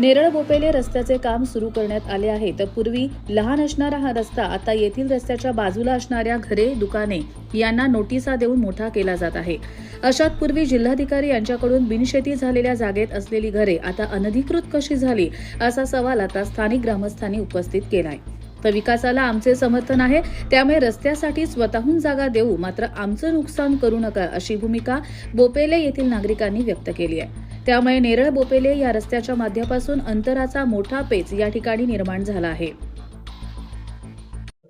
नेरळ बोपेले रस्त्याचे काम सुरू करण्यात आले आहे. तर पूर्वी लहान असणारा हा रस्ता आता येथील रस्त्याच्या बाजूला असणाऱ्या घरे दुकाने यांना नोटिसा देऊन मोठा केला जात आहे. अशात पूर्वी जिल्हाधिकारी यांच्याकडून बिनशेती झालेल्या जागेत असलेली घरे आता अनधिकृत कशी झाली असा सवाल आता स्थानिक ग्रामस्थांनी उपस्थित केलाय. तर विकासाला आमचे समर्थन आहे. त्यामुळे रस्त्यासाठी स्वतःहून जागा देऊ मात्र आमचं नुकसान करू नका अशी भूमिका बोपेले येथील नागरिकांनी व्यक्त केली आहे. त्यामुळे नेरळ बोपेले या रस्त्याच्या माध्यमापासून अंतराचा मोठा पेच या ठिकाणी निर्माण झाला आहे.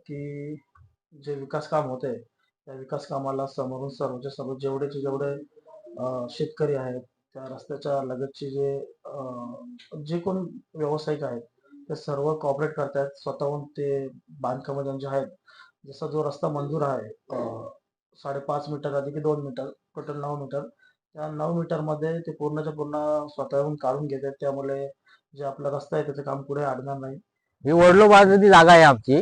की जे विकास काम होते त्या विकास कामाला समोरून सर्वच्या सर्व जेवढेचे जेवढे शेतकरी आहेत त्या रस्त्याच्या लगतचे जे जे कोण व्यावसायिक आहेत ते सर्व कॉपरेट करतायत. स्वतःहून ते बांधकाम ज्यांचे आहेत जसा जो रस्ता मंजूर आहे साडेपाच मीटर अधिक दोन मीटर टोटल नऊ मीटर त्या नऊ मीटरमध्ये ते पूर्णच्या पूर्ण स्वतःहून काढून घेतात. त्यामुळे जे आपला रस्ता आहे त्याचं काम पुढे अडणार नाही. ही वडलो बाजूची जागा आहे आमची.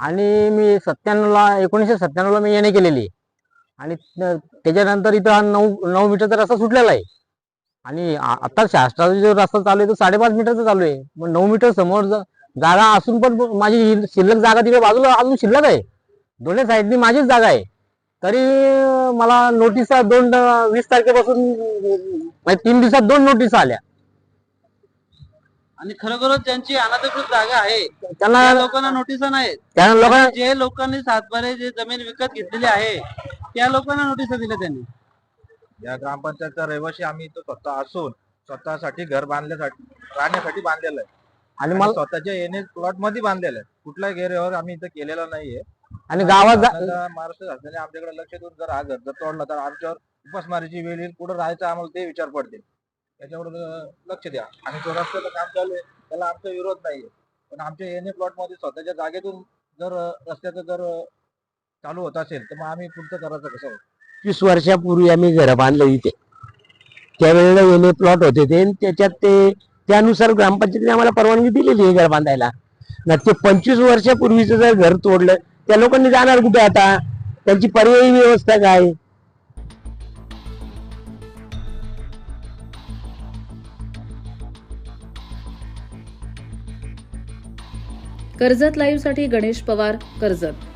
आणि मी सत्त्याण्णवला एकोणीसशे सत्त्याण्णवला मी येणे केलेली आणि त्याच्यानंतर इथं हा नऊ नऊ मीटरचा रस्ता सुटलेला आहे. आणि आता शास्त्राचा जो रस्ता चालू आहे तो साडेपाच मीटरचा चालू आहे. मग नऊ मीटर समोर जागा असून पण माझी शिल्लक जागा तिकडे बाजूला अजून शिल्लक आहे. दोन्ही साईडनी माझीच जागा आहे. तरी मला नोटिसा दोन वीस तारखेपासून म्हणजे तीन दिवसात दोन नोटीस आल्या. आणि खरोखरच ज्यांची अनधिकृत जागा आहे. त्यांना त्या लोकांना नोटिसा नाहीत. त्या लोकांना जे लोकांनी सातबारे जे जमीन विकत घेतलेली आहे त्या लोकांना नोटिसा दिल्या त्यांनी. या ग्रामपंचायतचा रहिवासी आम्ही इथं स्वतः असून स्वतःसाठी घर बांधण्यासाठी राहण्यासाठी बांधलेलं आहे. आणि मला स्वतःच्या एन प्लॉटमध्ये बांधलेलं आहे. कुठल्याही गैरव्यवहार आम्ही इथं केलेला नाहीये. आणि गावात महाराष्ट्र शासनाने आमच्याकडे लक्ष देऊन जर हा घर जर तोडला तर आमच्यावर उपासमारीची वेळ येईल. कुठं राहायचं आम्हाला ते विचार पडतील. त्याच्यावर लक्ष द्या. आणि जो रस्त्याचं काम चालू आहे त्याला आमचा विरोध नाहीये. पण आमच्या एन प्लॉटमध्ये स्वतःच्या जागेतून जर रस्त्याचं जर चालू होत असेल तर मग आम्ही पुढचं करायचं कसं? वीस वर्षापूर्वी आम्ही घर बांधलं इथे. त्यावेळेला एम ए प्लॉट होते ते त्याच्यात ते त्यानुसार ग्रामपंचायतीने आम्हाला परवानगी दिलेली आहे घर बांधायला. ना ते पंचवीस वर्षापूर्वीचं जर घर तोडलं त्या लोकांनी जाणार कुठे आता? त्यांची पर्यायी व्यवस्था काय? कर्जत लाईव्हसाठी गणेश पवार कर्जत.